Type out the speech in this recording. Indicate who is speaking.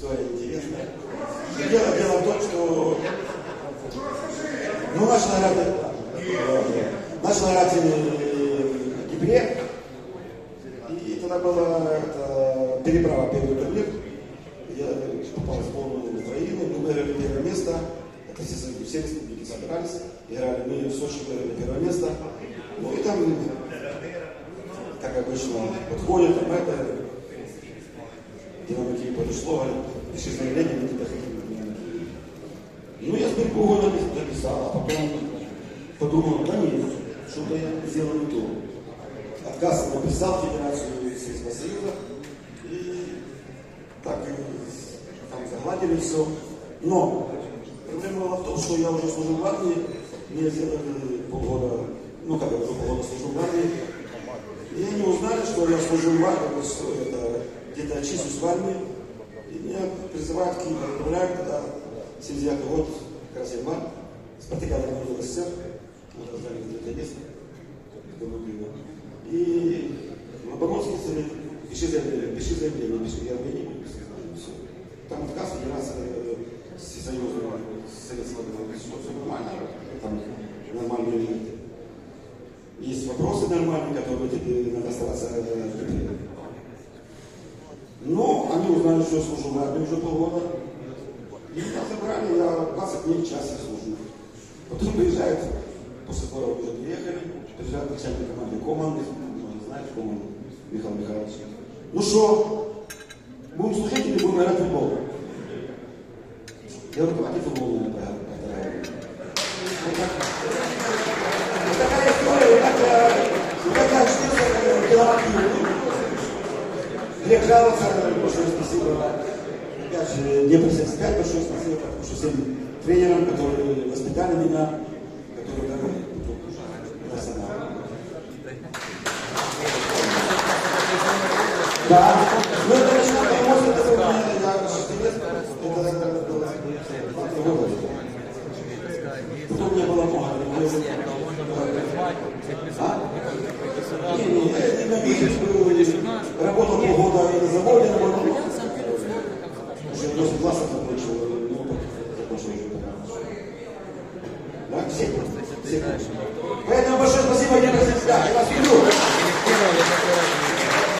Speaker 1: История интересная. Дело, дело в том, что ну, начал играть, начал играть в Днепре, и тогда была это, переправа первый турнир. Я попал в сборную Украины, мы выиграли первое место. Это все, все республики собирались, играли мы в Сочи, выиграли первое место. Ну и там, как обычно, подходят, там это, динамики подошло, пиши заявление, мы тебя хотим. Ну, я с Беркова написал, а потом подумал, да нет, что-то я сделал не то. Отказ написал Федерацию Союза, и так там загладили все. Но проблема была в том, что я уже служил в армии, мне сделали полгода, ну как я уже полгода служил в армии, и они узнали, что я служил в армии, это, где-то очищусь в армии, и меня призывают к Киеву, отправляют туда 79 год, как раз я в армии, спотыкали на СССР, мы раздали место, голубые. И Лобановский совет, пиши заявление, пиши заявление, пиши, я не буду все. Там отказ Федерация Всесоюзного Советского все, нормально, там нормальные есть вопросы нормальные, которые тебе надо стараться э, Но они узнали, что я служу в армии уже полгода. И меня забрали, я 20 дней в час я служу. Потом приезжает, после скорого уже приехали, приезжает начальник команды, команды, ну, знаешь, команду, Михаил Михайлович. Ну что, будем служить или будем играть в футбол? Я говорю, давайте футбол, наверное, поиграем. Вот так. Грех жаловаться, большое спасибо. Опять же, Днепр 75, большое спасибо, потому что всем тренерам, которые воспитали меня, которые дали. Да, ну это начало, эмоции, это было, я 6 лет, это, это, это было. Потом не было много, а? Не, не, я не на месяц был, Поэтому большое спасибо, я вас люблю.